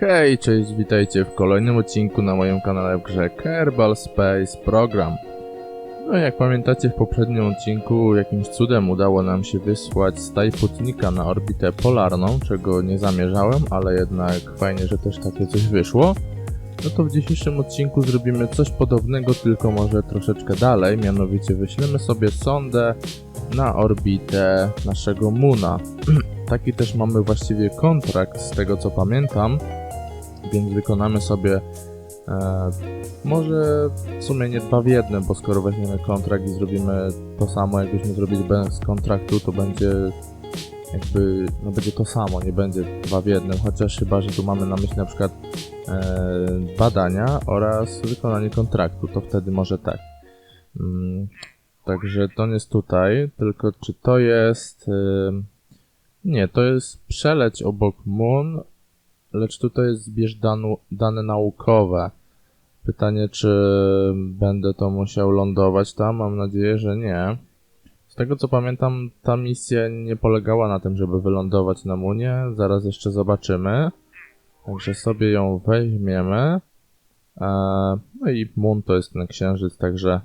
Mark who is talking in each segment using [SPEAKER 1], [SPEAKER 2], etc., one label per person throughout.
[SPEAKER 1] Hej, cześć, witajcie w kolejnym odcinku na moim kanale w grze Kerbal Space Program. No jak pamiętacie w poprzednim odcinku jakimś cudem udało nam się wysłać Stajputnika na orbitę polarną, czego nie zamierzałem, ale jednak fajnie, że też takie coś wyszło. No to w dzisiejszym odcinku zrobimy coś podobnego, tylko może troszeczkę dalej, mianowicie wyślemy sobie sondę na orbitę naszego Moona. Taki też mamy właściwie kontrakt, z tego co pamiętam, więc wykonamy sobie e, może w sumie nie dwa w jednym, bo skoro weźmiemy kontrakt i zrobimy to samo, jakbyśmy zrobili bez kontraktu, to będzie jakby, no będzie to samo, nie będzie dwa w jednym, chociaż chyba, że tu mamy na myśli na przykład e, badania oraz wykonanie kontraktu, to wtedy może tak. Mm, także to nie jest tutaj, tylko czy to jest... ym, nie, to jest przeleć obok Moon, lecz tutaj jest zbierz danu, dane naukowe. Pytanie, czy będę to musiał lądować tam? Mam nadzieję, że nie. Z tego co pamiętam, ta misja nie polegała na tym, żeby wylądować na Moonie. Zaraz jeszcze zobaczymy. Także sobie ją weźmiemy. Eee, No i Moon to jest ten księżyc, także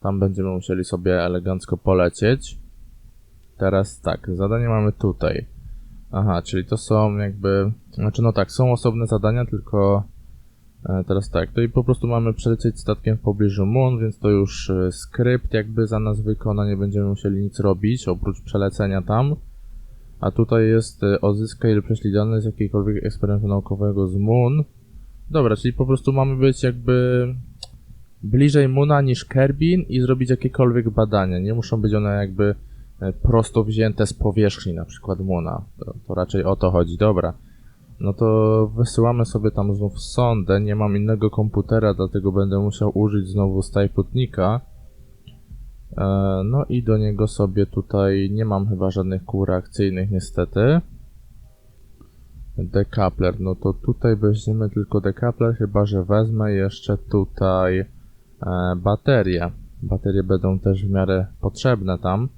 [SPEAKER 1] tam będziemy musieli sobie elegancko polecieć. Teraz tak, zadanie mamy tutaj. Aha, czyli to są jakby. Znaczy, no tak, są osobne zadania, tylko. E, teraz tak, to i po prostu mamy przelecieć statkiem w pobliżu Moon, więc to już e, skrypt jakby za nas wykona, nie będziemy musieli nic robić oprócz przelecenia tam. A tutaj jest e, odzyskaj lub prześlij dane z jakiegokolwiek eksperymentu naukowego z Moon. Dobra, czyli po prostu mamy być jakby bliżej Moona niż Kerbin i zrobić jakiekolwiek badania. Nie muszą być one jakby prosto wzięte z powierzchni, na przykład Moona. To, to raczej o to chodzi. Dobra. No to wysyłamy sobie tam znów sondę. Nie mam innego komputera, dlatego będę musiał użyć znowu Stajputnika. E, no i do niego sobie tutaj nie mam chyba żadnych kół reakcyjnych niestety. Decoupler, no to tutaj weźmiemy tylko decoupler, chyba że wezmę jeszcze tutaj e, baterie. Baterie będą też w miarę potrzebne tam.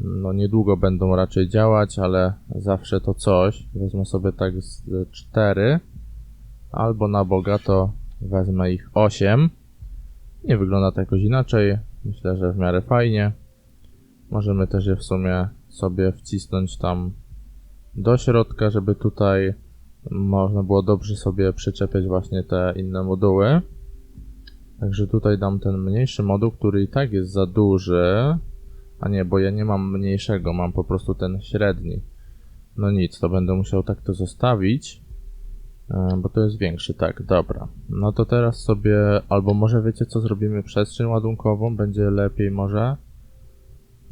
[SPEAKER 1] No niedługo będą raczej działać, ale zawsze to coś. Wezmę sobie tak z 4. Albo na bogato wezmę ich 8. Nie wygląda to jakoś inaczej. Myślę, że w miarę fajnie. Możemy też je w sumie sobie wcisnąć tam do środka, żeby tutaj można było dobrze sobie przyczepiać właśnie te inne moduły. Także tutaj dam ten mniejszy moduł, który i tak jest za duży. A nie, bo ja nie mam mniejszego, mam po prostu ten średni. No nic, to będę musiał tak to zostawić. e, Bo to jest większy, tak, dobra. No to teraz sobie, albo może wiecie co, zrobimy przestrzeń ładunkową, będzie lepiej może.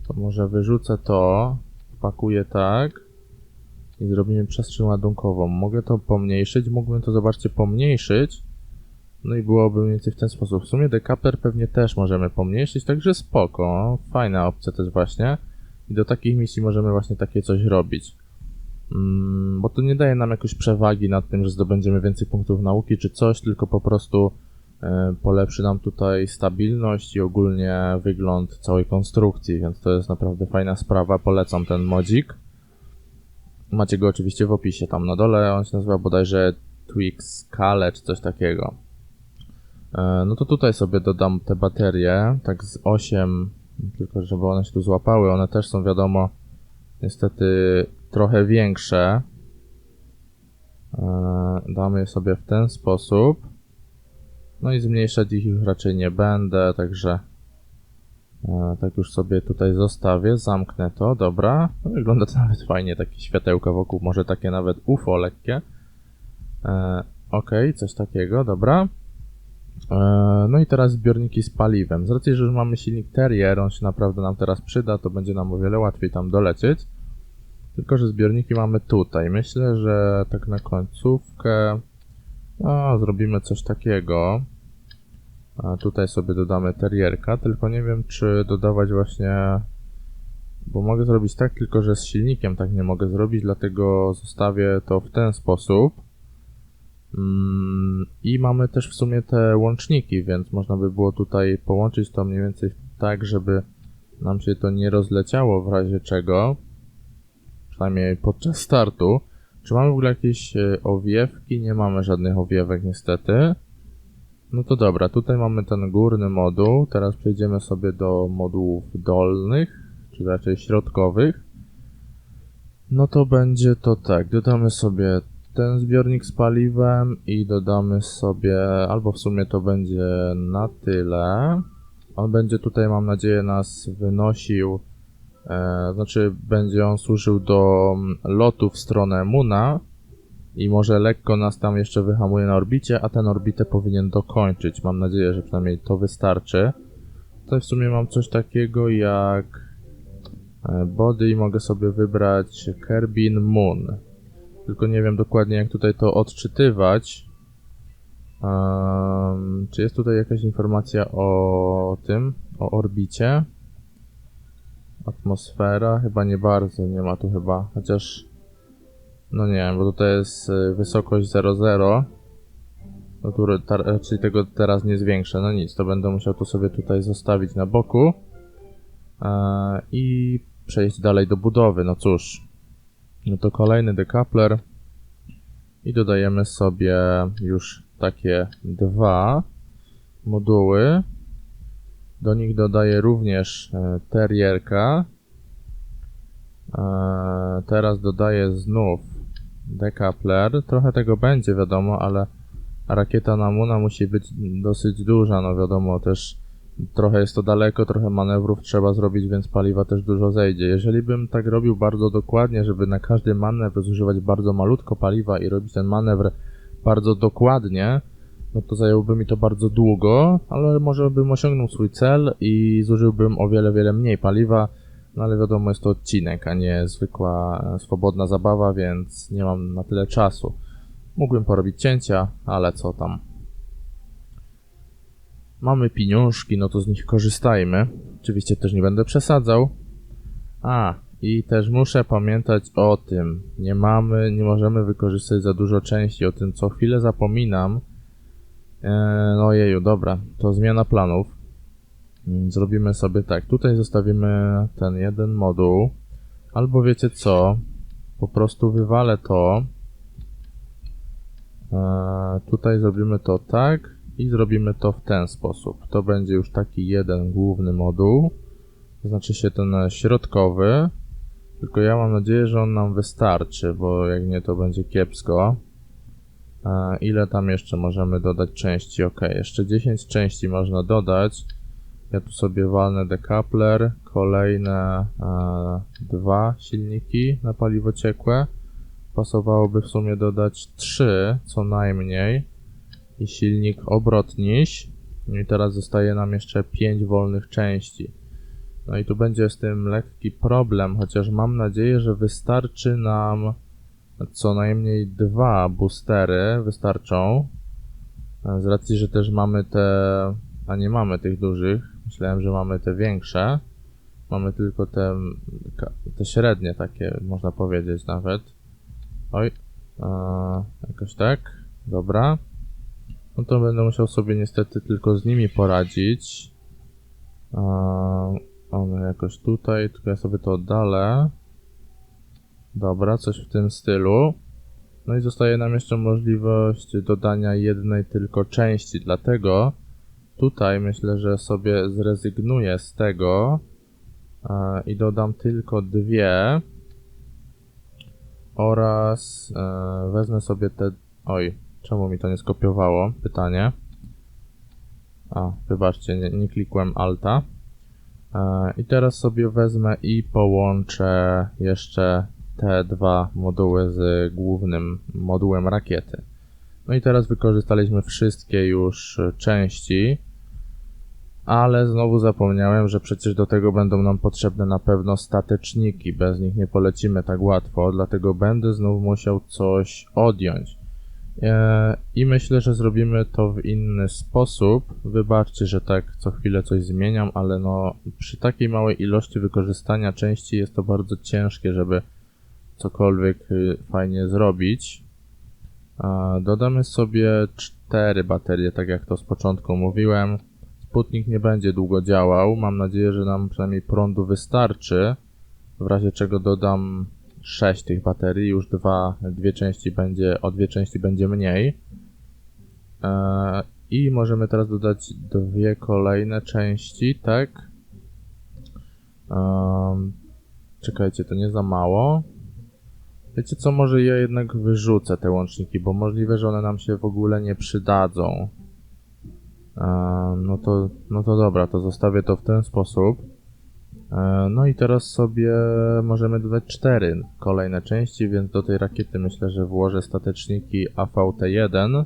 [SPEAKER 1] To może wyrzucę to, wpakuję tak i zrobimy przestrzeń ładunkową. Mogę to pomniejszyć, mógłbym to, zobaczcie, pomniejszyć. No i byłoby mniej więcej w ten sposób. W sumie decoupler pewnie też możemy pomniejszyć, także spoko. Fajna opcja też właśnie. I do takich misji możemy właśnie takie coś robić. Mm, bo to nie daje nam jakoś przewagi nad tym, że zdobędziemy więcej punktów nauki czy coś, tylko po prostu e, polepszy nam tutaj stabilność i ogólnie wygląd całej konstrukcji, więc to jest naprawdę fajna sprawa. Polecam ten modzik. Macie go oczywiście w opisie tam na dole. On się nazywa bodajże Twix Scale czy coś takiego. E, No to tutaj sobie dodam te baterie, tak z 8, tylko żeby one się tu złapały. One też są wiadomo, niestety trochę większe. E, Damy je sobie w ten sposób. No i zmniejszać ich już raczej nie będę, także e, tak już sobie tutaj zostawię, zamknę to, dobra. No, wygląda to nawet fajnie, takie światełka wokół, może takie nawet UFO lekkie. Ok, coś takiego, dobra. E, No i teraz zbiorniki z paliwem. Z racji, że już mamy silnik Terrier, on się naprawdę nam teraz przyda, to będzie nam o wiele łatwiej tam dolecieć. Tylko, że zbiorniki mamy tutaj. Myślę, że tak na końcówkę no, zrobimy coś takiego. A tutaj sobie dodamy Terrierka, tylko nie wiem, czy dodawać właśnie... Bo mogę zrobić tak, tylko że z silnikiem tak nie mogę zrobić, dlatego zostawię to w ten sposób. Mm, I mamy też w sumie te łączniki, więc można by było tutaj połączyć to mniej więcej tak, żeby nam się to nie rozleciało w razie czego. Przynajmniej podczas startu. Czy mamy w ogóle jakieś e, owiewki? Nie mamy żadnych owiewek niestety. No to dobra, tutaj mamy ten górny moduł. Teraz przejdziemy sobie do modułów dolnych, czy raczej środkowych. No to będzie to tak, dodamy sobie ten zbiornik z paliwem i dodamy sobie, albo w sumie to będzie na tyle. On będzie tutaj, mam nadzieję, nas wynosił, e, znaczy będzie on służył do mm, lotu w stronę Muna i może lekko nas tam jeszcze wyhamuje na orbicie, a ten orbitę powinien dokończyć. Mam nadzieję, że przynajmniej to wystarczy. Tutaj w sumie mam coś takiego jak e, body i mogę sobie wybrać Kerbin Moon. Tylko nie wiem dokładnie jak tutaj to odczytywać. Ehm, czy jest tutaj jakaś informacja o tym, o orbicie? Atmosfera? Chyba nie bardzo, nie ma tu chyba, chociaż... No nie wiem, bo tutaj jest y, wysokość 0,0. No ta- raczej tego teraz nie zwiększę, no nic, to będę musiał to sobie tutaj zostawić na boku. Eee, I przejść dalej do budowy, no cóż. No to kolejny decoupler. I dodajemy sobie już takie dwa moduły. Do nich dodaję również e, terrierka. E, teraz dodaję znów decoupler. Trochę tego będzie, wiadomo, ale rakieta na Muna musi być dosyć duża, no wiadomo, też trochę jest to daleko, trochę manewrów trzeba zrobić, więc paliwa też dużo zejdzie. Jeżeli bym tak robił bardzo dokładnie, żeby na każdy manewr zużywać bardzo malutko paliwa i robić ten manewr bardzo dokładnie, no to zajęłoby mi to bardzo długo, ale może bym osiągnął swój cel i zużyłbym o wiele, wiele mniej paliwa, no ale wiadomo, jest to odcinek, a nie zwykła, e, swobodna zabawa, więc nie mam na tyle czasu. Mógłbym porobić cięcia, ale co tam. Mamy pieniążki, no to z nich korzystajmy. Oczywiście też nie będę przesadzał. A, i też muszę pamiętać o tym. Nie mamy, nie możemy wykorzystać za dużo części. O tym co chwilę zapominam. Eee, no jeju, dobra, to zmiana planów. Mm, Zrobimy sobie tak. Tutaj zostawimy ten jeden moduł. Albo wiecie co? Po prostu wywalę to. Eee, tutaj zrobimy to tak i zrobimy to w ten sposób. To będzie już taki jeden główny moduł, to znaczy się ten środkowy, tylko ja mam nadzieję, że on nam wystarczy, bo jak nie to będzie kiepsko. E, ile tam jeszcze możemy dodać części? Ok, jeszcze 10 części można dodać. Ja tu sobie walnę decoupler, kolejne e, dwa silniki na paliwo ciekłe. Pasowałoby w sumie dodać 3 co najmniej i silnik obrotniś. No I teraz zostaje nam jeszcze 5 wolnych części. No i tu będzie z tym lekki problem, chociaż mam nadzieję, że wystarczy nam co najmniej dwa boostery wystarczą. Z racji, że też mamy te, a nie mamy tych dużych. Myślałem, że mamy te większe. Mamy tylko te, te średnie takie, można powiedzieć nawet. Oj, e, jakoś tak. Dobra. No to będę musiał sobie niestety tylko z nimi poradzić. Eee, one jakoś tutaj, tylko ja sobie to oddalę. Dobra, coś w tym stylu. No i zostaje nam jeszcze możliwość dodania jednej tylko części, dlatego tutaj myślę, że sobie zrezygnuję z tego i dodam tylko dwie. Oraz eee, wezmę sobie te... Oj, Czemu mi to nie skopiowało? Pytanie. A, wybaczcie, nie, nie klikłem Alta. E, I teraz sobie wezmę i połączę jeszcze te dwa moduły z głównym modułem rakiety. No i teraz wykorzystaliśmy wszystkie już części, ale znowu zapomniałem, że przecież do tego będą nam potrzebne na pewno stateczniki. Bez nich nie polecimy tak łatwo, dlatego będę znowu musiał coś odjąć. E, I myślę, że zrobimy to w inny sposób. Wybaczcie, że tak co chwilę coś zmieniam, ale no przy takiej małej ilości wykorzystania części jest to bardzo ciężkie, żeby cokolwiek y, fajnie zrobić. Dodamy sobie cztery baterie, tak jak to z początku mówiłem. Sputnik nie będzie długo działał. Mam nadzieję, że nam przynajmniej prądu wystarczy. W razie czego dodam 6 tych baterii, już dwa, dwie części będzie, o dwie części będzie mniej. E, I możemy teraz dodać dwie kolejne części, tak? Em, czekajcie, to nie za mało. Wiecie co, może ja jednak wyrzucę te łączniki, bo możliwe, że one nam się w ogóle nie przydadzą. E, no to, no to dobra, to zostawię to w ten sposób. E, No i teraz sobie możemy dodać cztery kolejne części, więc do tej rakiety myślę, że włożę stateczniki AVT-1.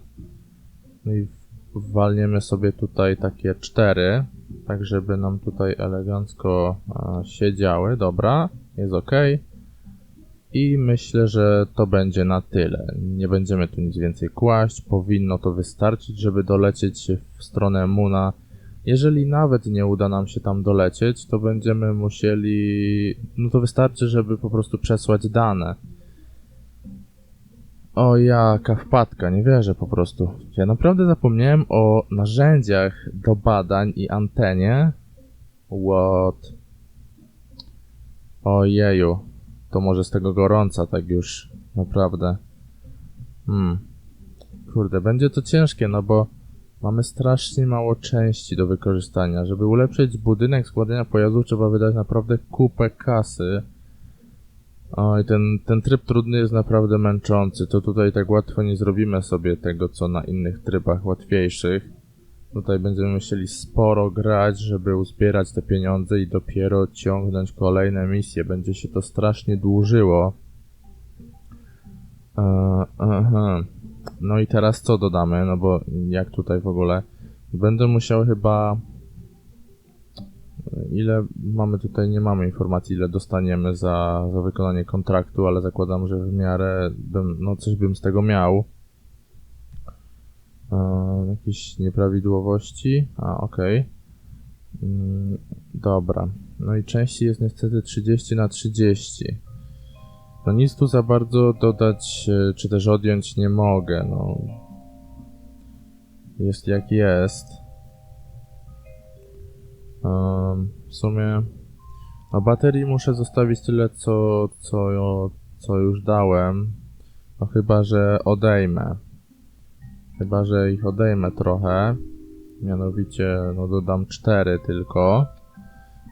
[SPEAKER 1] No i walniemy sobie tutaj takie cztery, tak żeby nam tutaj elegancko e, siedziały. Dobra, jest ok. I myślę, że to będzie na tyle. Nie będziemy tu nic więcej kłaść. Powinno to wystarczyć, żeby dolecieć w stronę Muna. Jeżeli nawet nie uda nam się tam dolecieć, to będziemy musieli. No to wystarczy, żeby po prostu przesłać dane. O, jaka wpadka, nie wierzę po prostu. Ja naprawdę zapomniałem o narzędziach do badań i antenie. What? Ojeju, to może z tego gorąca, tak już, naprawdę. Hmm. Kurde, będzie to ciężkie, no bo mamy strasznie mało części do wykorzystania. Żeby ulepszyć budynek składania pojazdów, trzeba wydać naprawdę kupę kasy. Oj, ten, ten tryb trudny jest naprawdę męczący. To tutaj tak łatwo nie zrobimy sobie tego, co na innych trybach łatwiejszych. Tutaj będziemy musieli sporo grać, żeby uzbierać te pieniądze i dopiero ciągnąć kolejne misje. Będzie się to strasznie dłużyło. E, aha. No i teraz co dodamy? No bo jak tutaj w ogóle? Będę musiał chyba. Ile mamy tutaj? Nie mamy informacji, ile dostaniemy za, za wykonanie kontraktu, ale zakładam, że w miarę bym, no coś bym z tego miał. E, jakieś nieprawidłowości. A, okej. Mm, Dobra. No i części jest niestety 30 na 30. No nic tu za bardzo dodać, e, czy też odjąć nie mogę, no. Jest jak jest. Em, w sumie... No baterii muszę zostawić tyle, co, co, co już dałem. No chyba, że odejmę. Chyba, że ich odejmę trochę. Mianowicie, no dodam 4 tylko.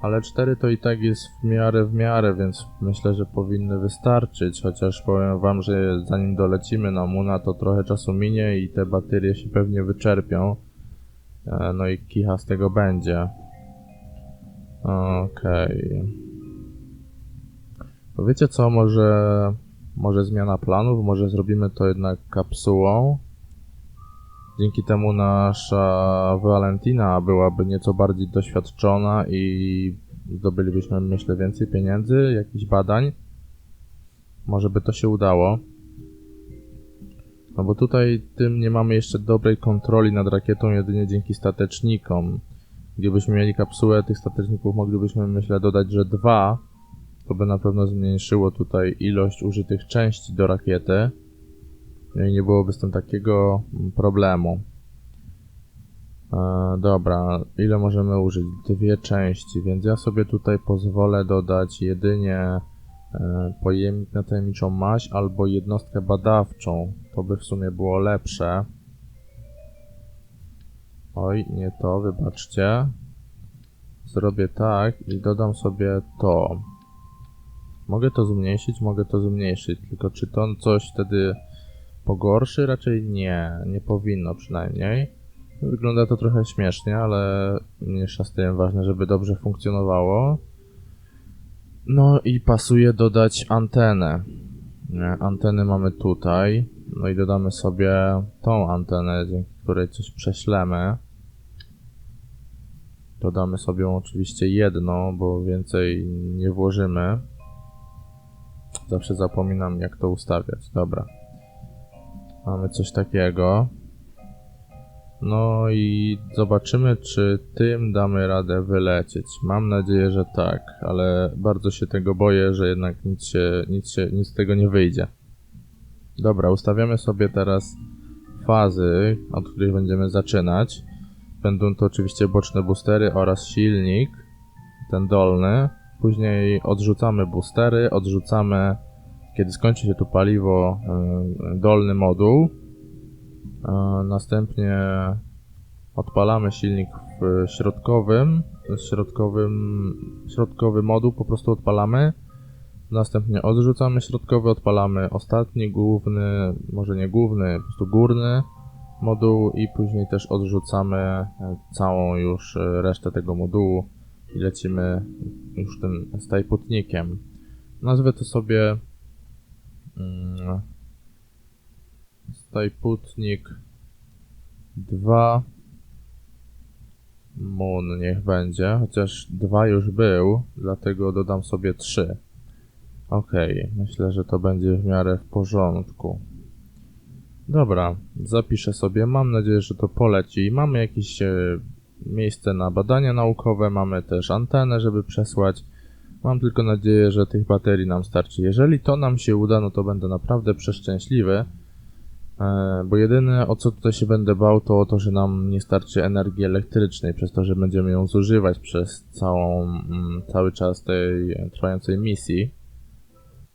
[SPEAKER 1] Ale 4 to i tak jest w miarę w miarę, więc myślę, że powinny wystarczyć. Chociaż powiem wam, że zanim dolecimy na Muna, to trochę czasu minie i te baterie się pewnie wyczerpią. E, No i kicha z tego będzie. Okej. To wiecie co, może, może zmiana planów, może zrobimy to jednak kapsułą. Dzięki temu nasza Valentina byłaby nieco bardziej doświadczona i zdobylibyśmy, myślę, więcej pieniędzy, jakichś badań. Może by to się udało. No bo tutaj tym nie mamy jeszcze dobrej kontroli nad rakietą jedynie dzięki statecznikom. Gdybyśmy mieli kapsułę tych stateczników, moglibyśmy, myślę, dodać, że dwa. To by na pewno zmniejszyło tutaj ilość użytych części do rakiety. I nie byłoby z tym takiego mm, problemu. E, dobra, ile możemy użyć? Dwie części, więc ja sobie tutaj pozwolę dodać jedynie e, pojemnik na tajemniczą maść albo jednostkę badawczą. To by w sumie było lepsze. Oj, nie to, wybaczcie. Zrobię tak i dodam sobie to. Mogę to zmniejszyć, mogę to zmniejszyć, tylko czy to coś wtedy pogorszy? Raczej nie, nie powinno przynajmniej. Wygląda to trochę śmiesznie, ale mniejsza z tym ważne, żeby dobrze funkcjonowało. No i pasuje dodać antenę. Anteny mamy tutaj. No i dodamy sobie tą antenę, dzięki której coś prześlemy. Dodamy sobie oczywiście jedno, bo więcej nie włożymy. Zawsze zapominam jak to ustawiać. Dobra. Mamy coś takiego. No i zobaczymy, czy tym damy radę wylecieć. Mam nadzieję, że tak, ale bardzo się tego boję, że jednak nic, się, nic, się, nic z tego nie wyjdzie. Dobra, ustawiamy sobie teraz fazy, od których będziemy zaczynać. Będą to oczywiście boczne boostery oraz silnik, ten dolny. Później odrzucamy boostery, odrzucamy kiedy skończy się tu paliwo, e, dolny moduł. E, Następnie odpalamy silnik w środkowym, środkowym, środkowy moduł po prostu odpalamy. Następnie odrzucamy środkowy, odpalamy ostatni, główny, może nie główny, po prostu górny moduł i później też odrzucamy e, całą już resztę tego modułu i lecimy już tym stajputnikiem. Nazwę to sobie stajputnik 2 Moon niech będzie, chociaż 2 już był, dlatego dodam sobie 3. Okej, myślę, że to będzie w miarę w porządku. Dobra, zapiszę sobie. Mam nadzieję, że to poleci. Mamy jakieś e, miejsce na badania naukowe, mamy też antenę, żeby przesłać. Mam tylko nadzieję, że tych baterii nam starczy. Jeżeli to nam się uda, no to będę naprawdę przeszczęśliwy. E, Bo jedyne o co tutaj się będę bał, to o to, że nam nie starczy energii elektrycznej, przez to, że będziemy ją zużywać przez całą, mm, cały czas tej trwającej misji.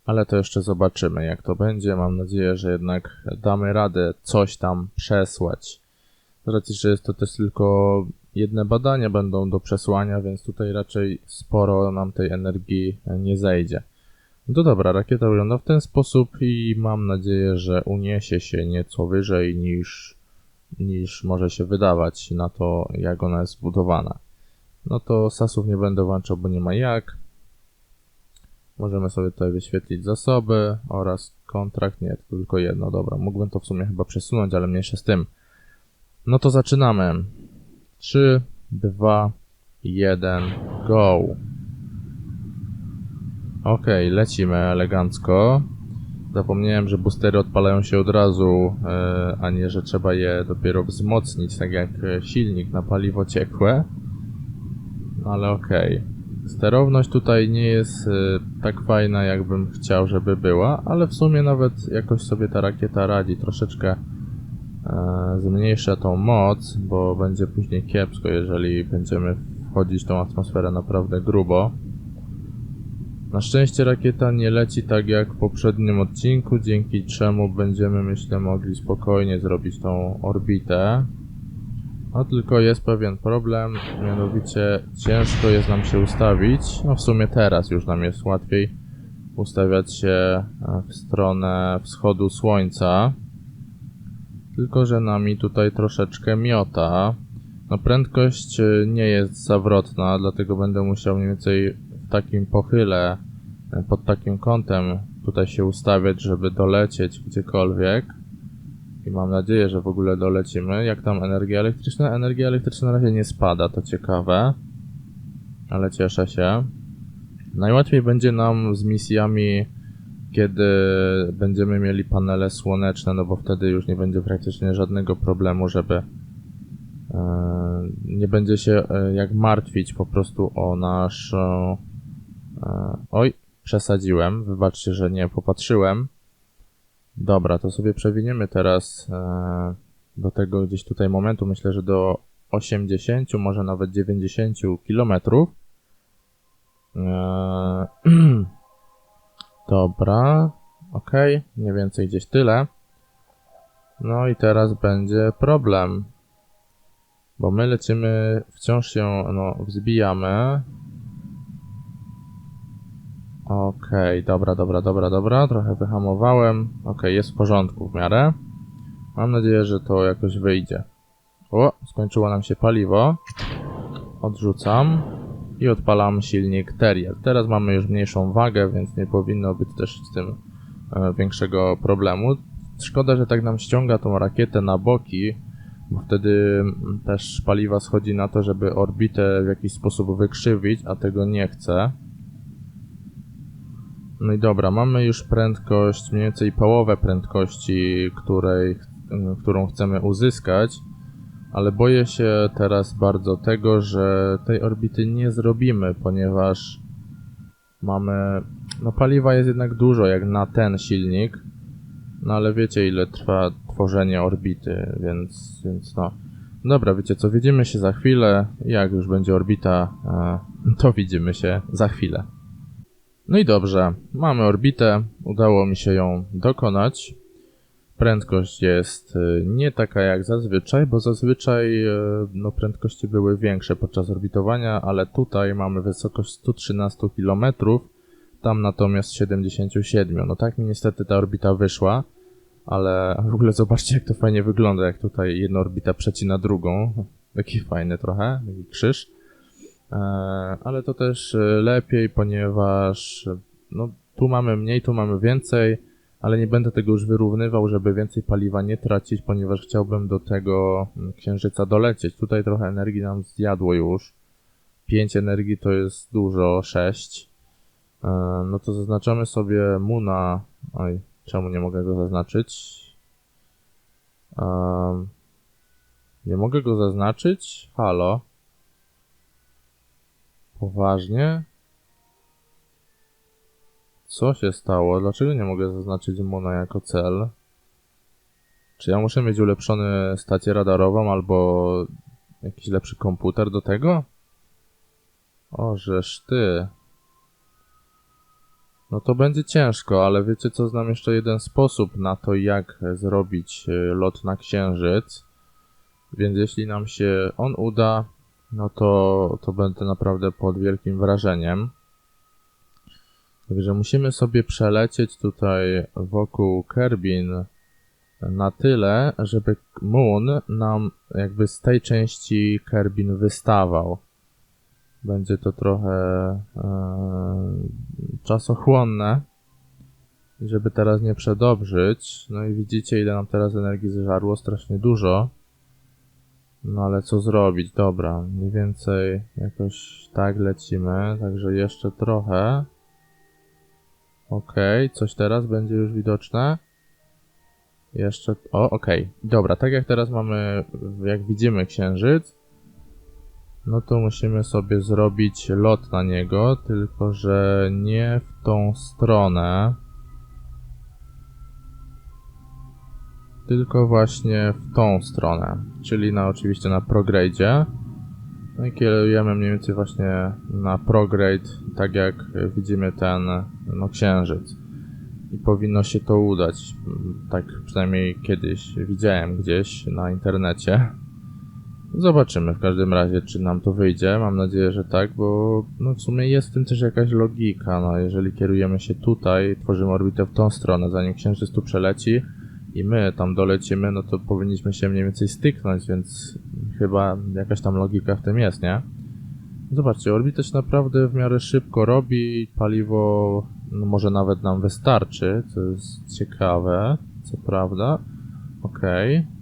[SPEAKER 1] Ale to jeszcze zobaczymy, jak to będzie. Mam nadzieję, że jednak damy radę coś tam przesłać. Z racji, że jest to też tylko jedne badania będą do przesłania, więc tutaj raczej sporo nam tej energii nie zejdzie. No dobra, rakieta wygląda w ten sposób i mam nadzieję, że uniesie się nieco wyżej niż, niż może się wydawać na to, jak ona jest zbudowana. No to sasów nie będę włączał, bo nie ma jak. Możemy sobie tutaj wyświetlić zasoby oraz kontrakt. Nie, to tylko jedno, dobra. Mógłbym to w sumie chyba przesunąć, ale mniejsze z tym. No to zaczynamy. 3, 2, 1, go. Ok, lecimy elegancko. Zapomniałem, że boostery odpalają się od razu, e, a nie, że trzeba je dopiero wzmocnić, tak jak e, silnik na paliwo ciekłe. No Ale okej. Sterowność tutaj nie jest y, tak fajna, jakbym chciał, żeby była, ale w sumie nawet jakoś sobie ta rakieta radzi. Troszeczkę e, zmniejszę tą moc, bo będzie później kiepsko, jeżeli będziemy wchodzić tą atmosferę naprawdę grubo. Na szczęście rakieta nie leci tak jak w poprzednim odcinku, dzięki czemu będziemy, myślę, mogli spokojnie zrobić tą orbitę. No tylko jest pewien problem, mianowicie ciężko jest nam się ustawić. No w sumie teraz już nam jest łatwiej ustawiać się e, w stronę wschodu słońca. Tylko, że nami tutaj troszeczkę miota. No prędkość e, nie jest zawrotna, dlatego będę musiał mniej więcej w takim pochyle, e, pod takim kątem tutaj się ustawiać, żeby dolecieć gdziekolwiek. I mam nadzieję, że w ogóle dolecimy. Jak tam energia elektryczna? Energia elektryczna na razie nie spada, to ciekawe. Ale cieszę się. Najłatwiej będzie nam z misjami, kiedy będziemy mieli panele słoneczne, no bo wtedy już nie będzie praktycznie żadnego problemu, żeby e, nie będzie się e, jak martwić po prostu o nasz. E, oj, przesadziłem. Wybaczcie, że nie popatrzyłem. Dobra, to sobie przewiniemy teraz do tego gdzieś tutaj momentu. Myślę, że do 80, może nawet 90 kilometrów. E, dobra, ok, mniej więcej gdzieś tyle. No i teraz będzie problem. Bo my lecimy, wciąż się no, wzbijamy. Okej, dobra, dobra, dobra, dobra. Trochę wyhamowałem. Okej, jest w porządku w miarę. Mam nadzieję, że to jakoś wyjdzie. O, skończyło nam się paliwo. Odrzucam. I odpalam silnik Terrier. Teraz mamy już mniejszą wagę, więc nie powinno być też z tym e, większego problemu. Szkoda, że tak nam ściąga tą rakietę na boki, bo wtedy mm, też paliwa schodzi na to, żeby orbitę w jakiś sposób wykrzywić, a tego nie chcę. No i dobra, mamy już prędkość, mniej więcej połowę prędkości, której, którą chcemy uzyskać, ale boję się teraz bardzo tego, że tej orbity nie zrobimy, ponieważ mamy, no paliwa jest jednak dużo jak na ten silnik, no ale wiecie ile trwa tworzenie orbity, więc, więc no. Dobra, wiecie co, widzimy się za chwilę, jak już będzie orbita, e, to widzimy się za chwilę. No i dobrze, mamy orbitę, udało mi się ją dokonać. Prędkość jest y, nie taka jak zazwyczaj, bo zazwyczaj y, no, prędkości były większe podczas orbitowania, ale tutaj mamy wysokość 113 km, tam natomiast 77. No tak mi niestety ta orbita wyszła, ale w ogóle zobaczcie jak to fajnie wygląda, jak tutaj jedna orbita przecina drugą. Taki fajny trochę, taki krzyż. E, ale to też e, lepiej, ponieważ e, no, tu mamy mniej, tu mamy więcej, ale nie będę tego już wyrównywał, żeby więcej paliwa nie tracić, ponieważ chciałbym do tego mm, księżyca dolecieć. Tutaj trochę energii nam zjadło już. 5 energii to jest dużo, 6. No to zaznaczamy sobie Muna. Oj, czemu nie mogę go zaznaczyć? Um, nie mogę go zaznaczyć? Halo? Poważnie? Co się stało? Dlaczego nie mogę zaznaczyć Muna jako cel? Czy ja muszę mieć ulepszony stację radarową albo jakiś lepszy komputer do tego? O, żeż ty. No to będzie ciężko, ale wiecie co, znam jeszcze jeden sposób na to, jak zrobić y, lot na Księżyc. Więc jeśli nam się on uda, no to, to będę naprawdę pod wielkim wrażeniem. Także musimy sobie przelecieć tutaj wokół Kerbin na tyle, żeby Moon nam jakby z tej części Kerbin wystawał. Będzie to trochę e, czasochłonne, żeby teraz nie przedobrzyć. No i widzicie, ile nam teraz energii zżarło, strasznie dużo. No ale co zrobić? Dobra, mniej więcej jakoś tak lecimy, także jeszcze trochę. Okej, okay, coś teraz będzie już widoczne. Jeszcze, o, okej. Okay. Dobra, tak jak teraz mamy, jak widzimy księżyc, no to musimy sobie zrobić lot na niego, tylko że nie w tą stronę. Tylko właśnie w tą stronę, czyli na oczywiście na prograde. No kierujemy mniej więcej właśnie na prograde, tak jak widzimy ten no, księżyc. I powinno się to udać. Tak przynajmniej kiedyś widziałem gdzieś na internecie. Zobaczymy w każdym razie, czy nam to wyjdzie. Mam nadzieję, że tak, bo no w sumie jest w tym też jakaś logika. No, jeżeli kierujemy się tutaj, tworzymy orbitę w tą stronę, zanim księżyc tu przeleci i my tam dolecimy, no to powinniśmy się mniej więcej styknąć, więc chyba jakaś tam logika w tym jest, nie? Zobaczcie, orbita się naprawdę w miarę szybko robi, paliwo no może nawet nam wystarczy, co jest ciekawe, co prawda. Okej. Okay.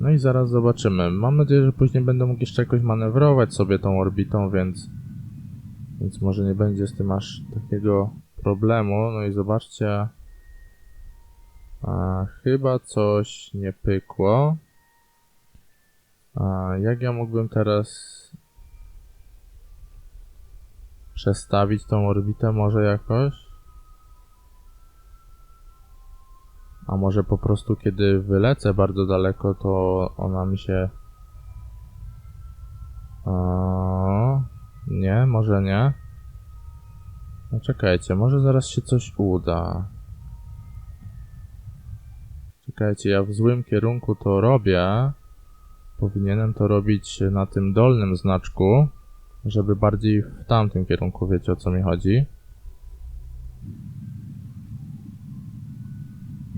[SPEAKER 1] No i zaraz zobaczymy. Mam nadzieję, że później będę mógł jeszcze jakoś manewrować sobie tą orbitą, więc, więc może nie będzie z tym aż takiego problemu. No i zobaczcie. A, chyba coś nie pykło. A, jak ja mógłbym teraz przestawić tą orbitę może jakoś? A może po prostu kiedy wylecę bardzo daleko, to ona mi się... O, nie, może nie. No czekajcie, może zaraz się coś uda. Czekajcie, ja w złym kierunku to robię. Powinienem to robić na tym dolnym znaczku, żeby bardziej w tamtym kierunku, wiecie o co mi chodzi.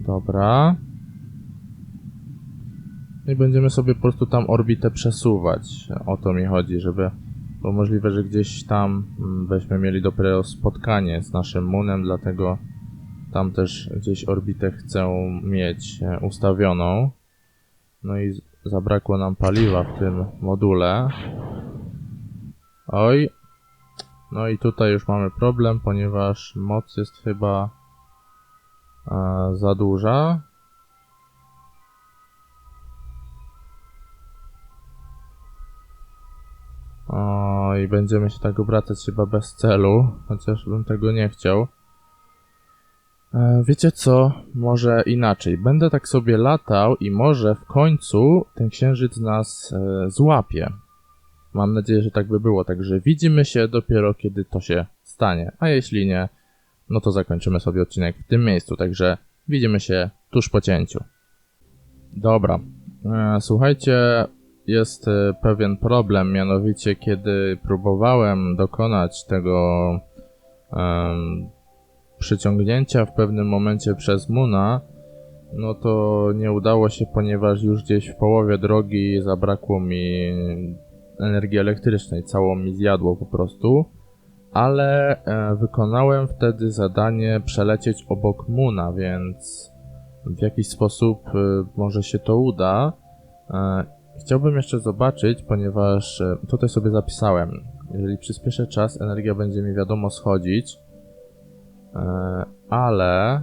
[SPEAKER 1] Dobra. I będziemy sobie po prostu tam orbitę przesuwać. O to mi chodzi, żeby... Bo możliwe, że gdzieś tam mm, byśmy mieli dopiero spotkanie z naszym Moonem, dlatego tam też gdzieś orbitę chcę mieć e, ustawioną. No i zabrakło nam paliwa w tym module. Oj. No i tutaj już mamy problem, ponieważ moc jest chyba za duża. O, i będziemy się tak obracać chyba bez celu, chociaż bym tego nie chciał. E, wiecie co? Może inaczej. Będę tak sobie latał i może w końcu ten księżyc nas e, złapie. Mam nadzieję, że tak by było. Także widzimy się dopiero kiedy to się stanie. A jeśli nie, no to zakończymy sobie odcinek w tym miejscu. Także widzimy się tuż po cięciu. Dobra. E, Słuchajcie, jest pewien problem, mianowicie kiedy próbowałem dokonać tego przyciągnięcia w pewnym momencie przez Muna, no to nie udało się, ponieważ już gdzieś w połowie drogi zabrakło mi energii elektrycznej, całą mi zjadło po prostu, ale e, wykonałem wtedy zadanie przelecieć obok Muna, więc w jakiś sposób e, może się to uda. E, Chciałbym jeszcze zobaczyć, ponieważ tutaj sobie zapisałem, jeżeli przyspieszę czas, energia będzie mi wiadomo schodzić, ale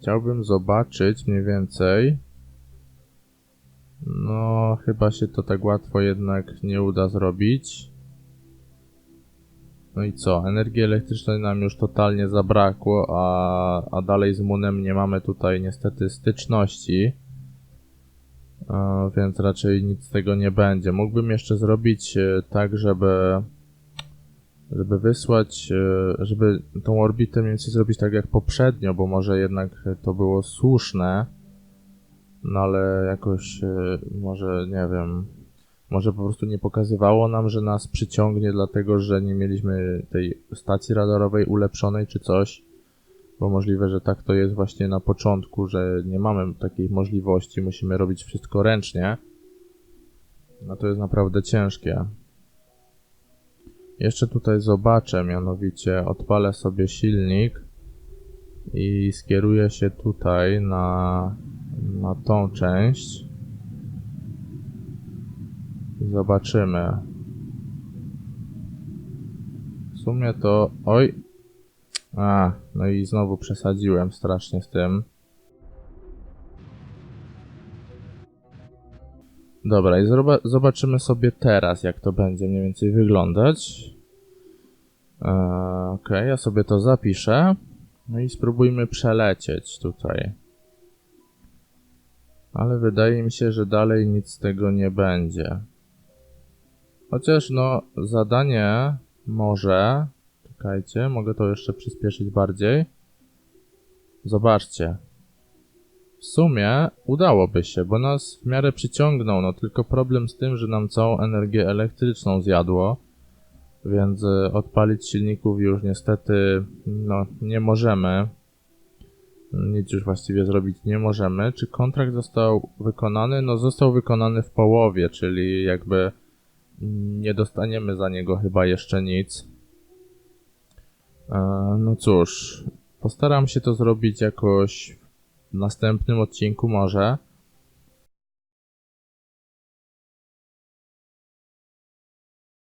[SPEAKER 1] chciałbym zobaczyć mniej więcej. No, chyba się to tak łatwo jednak nie uda zrobić. No i co? Energii elektrycznej nam już totalnie zabrakło, a, a dalej z Munem nie mamy tutaj niestety styczności. E, więc raczej nic z tego nie będzie. Mógłbym jeszcze zrobić e, tak, żeby żeby wysłać, e, żeby tą orbitę mniej więcej zrobić tak jak poprzednio, bo może jednak to było słuszne, no ale jakoś e, może nie wiem, może po prostu nie pokazywało nam, że nas przyciągnie, dlatego że nie mieliśmy tej stacji radarowej ulepszonej czy coś. Bo możliwe, że tak to jest właśnie na początku, że nie mamy takiej możliwości, musimy robić wszystko ręcznie. No to jest naprawdę ciężkie. Jeszcze tutaj zobaczę, mianowicie odpalę sobie silnik i skieruję się tutaj na, na tą część. Zobaczymy. W sumie to. Oj, a, no i znowu przesadziłem strasznie z tym. Dobra, i zobaczymy sobie teraz, jak to będzie mniej więcej wyglądać. Eee, Okej, ja sobie to zapiszę. No i spróbujmy przelecieć tutaj. Ale wydaje mi się, że dalej nic z tego nie będzie. Chociaż no, zadanie może Czekajcie, mogę to jeszcze przyspieszyć bardziej. Zobaczcie. W sumie udałoby się, bo nas w miarę przyciągnął, no tylko problem z tym, że nam całą energię elektryczną zjadło, więc y, odpalić silników już niestety no, nie możemy. Nic już właściwie zrobić nie możemy. Czy kontrakt został wykonany? No został wykonany w połowie, czyli jakby nie dostaniemy za niego chyba jeszcze nic. E, No cóż, postaram się to zrobić jakoś w następnym odcinku może.